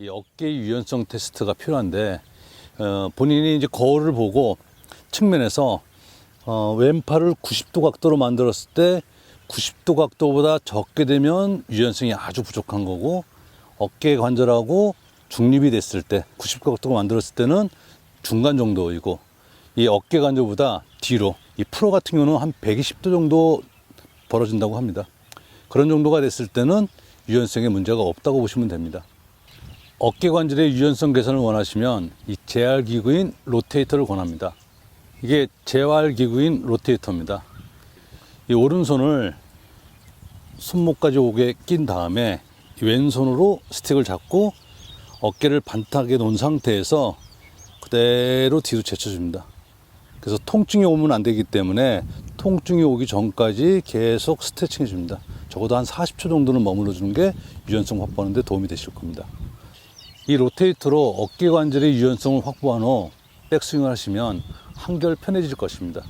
이 어깨 유연성 테스트가 필요한데 어, 본인이 이제 거울을 보고 측면에서 어, 왼팔을 90도 각도로 만들었을 때 90도 각도보다 적게 되면 유연성이 아주 부족한 거고 어깨 관절하고 중립이 됐을 때 90도 각도로 만들었을 때는 중간 정도이고 이 어깨 관절보다 뒤로 이 프로 같은 경우는 한 120도 정도 벌어진다고 합니다. 그런 정도가 됐을 때는 유연성에 문제가 없다고 보시면 됩니다. 어깨 관절의 유연성 개선을 원하시면 이 재활 기구인 로테이터를 권합니다. 이게 재활 기구인 로테이터입니다. 이 오른손을 손목까지 오게 낀 다음에 이 왼손으로 스틱을 잡고 어깨를 반타게 놓은 상태에서 그대로 뒤로 제쳐줍니다. 그래서 통증이 오면 안 되기 때문에 통증이 오기 전까지 계속 스트레칭 해줍니다. 적어도 한 40초 정도는 머물러 주는 게 유연성 확보하는 데 도움이 되실 겁니다. 이 로테이터로 어깨 관절의 유연성을 확보한 후 백스윙을 하시면 한결 편해질 것입니다.